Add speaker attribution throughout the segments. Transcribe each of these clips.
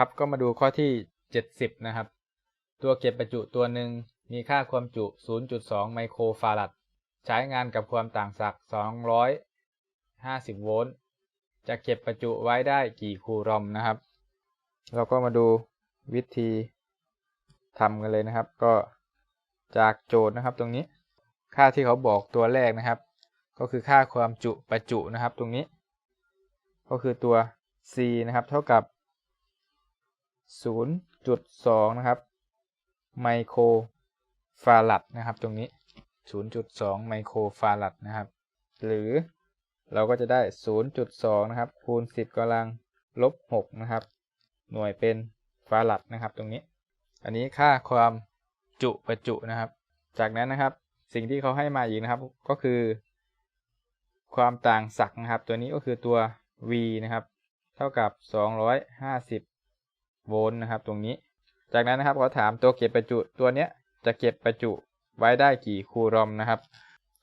Speaker 1: ครับ ก็มาดูข้อที่ 70 นะครับ ตัวเก็บประจุตัวหนึ่งมีค่าความจุ 0.2 ไมโครฟารัดใช้งานกับความต่างศักย์250 โวลต์ จะเก็บประจุไว้ได้กี่คูลอมนะครับ เราก็มาดูวิธีทำกันเลยนะครับ ก็จากโจทย์นะครับตรงนี้ ค่าที่เขาบอกตัวแรกนะครับ ก็คือค่าความจุประจุนะครับตรงนี้ ก็คือตัว C นะครับ เท่ากับ 0.2 นะครับ ไมโครฟารัดนะครับ ตรงนี้ 0.2 ไมโครฟารัดนะครับ หรือเราก็จะได้ 0.2 นะครับ คูณ 10กำลังลบ 6 นะครับ หน่วยเป็นฟารัดนะครับ ตรงนี้ อันนี้ค่าความจุประจุนะครับ จากนั้นนะครับ สิ่งที่เขาให้มาอีกนะครับ ก็คือ ความต่างศักย์นะครับ ตัวนี้ก็คือตัว V นะครับ เท่ากับ 250 โวลต์นะครับ ตรงนี้ จากนั้นนะครับเขาถามตัวเก็บประจุตัวเนี้ยจะเก็บประจุไว้ได้กี่คูลอมนะครับ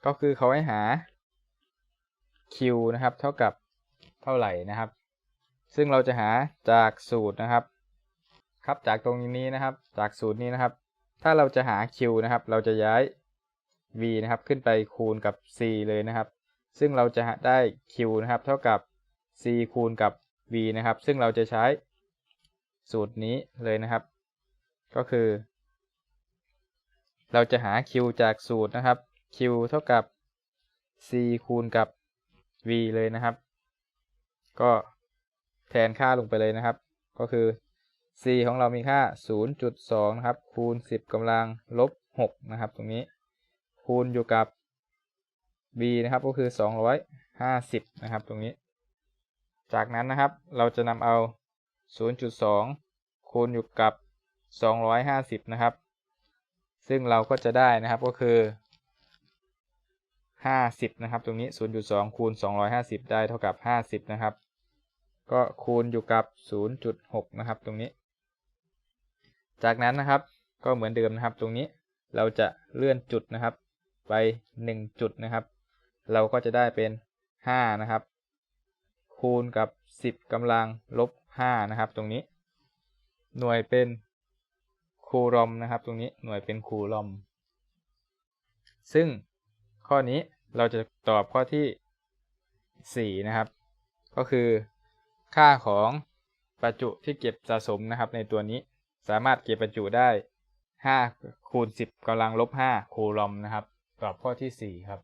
Speaker 1: ก็คือเขาให้หา Q นะครับ เท่ากับเท่าไหร่นะครับ ซึ่งเราจะหาจากสูตรนะครับ ครับจากตรงนี้นะครับ จากสูตรนี้นะครับ ถ้าเราจะหา Q นะครับ เราจะย้าย V นะครับ ขึ้นไปคูณกับ C เลยนะครับ ซึ่งเราจะได้ Q นะครับ เท่ากับ C คูณกับ V นะครับ ซึ่งเราจะใช้ สูตรนี้เลยนะครับ ก็คือ เราจะหา Q จากสูตรนะครับ Q เท่ากับ C คูณกับ V เลยนะครับ ก็แทนค่าลงไปเลยนะครับ ก็คือ C ของเรามีค่า 0.2 นะครับ คูณ 10กำลังลบ 6 นะครับ ตรงนี้ คูณอยู่กับ b นะครับ ก็คือ 250 นะครับ ตรงนี้ จากนั้นนะครับ เราจะนำเอา 0.2 คูณอยู่กับ 250 นะครับ ซึ่งเราก็จะได้นะครับก็คือ 50 นะครับ ตรงนี้ 0.2 คูณ 250 ได้เท่ากับ 50 นะครับ ก็คูณอยู่กับ 0.6 นะครับ ตรงนี้ จากนั้นนะครับ ก็เหมือนเดิมนะครับ ตรงนี้เราจะเลื่อนจุดนะครับ ไป 1 จุดนะครับ เราก็จะได้เป็น 5 นะครับ คูณกับ 10กำลังลบ 5 นะครับ ตรงนี้ หน่วยเป็นคูลอมนะครับ ตรงนี้หน่วยเป็นคูลอม ซึ่งข้อนี้เราจะตอบข้อที่ 4 นะครับ ก็คือค่าของประจุที่เก็บสะสมนะครับ ในตัวนี้สามารถเก็บประจุได้ 5 คูณ 10กำลังลบ 5 คูลอมนะครับ ตอบข้อที่ 4 ครับ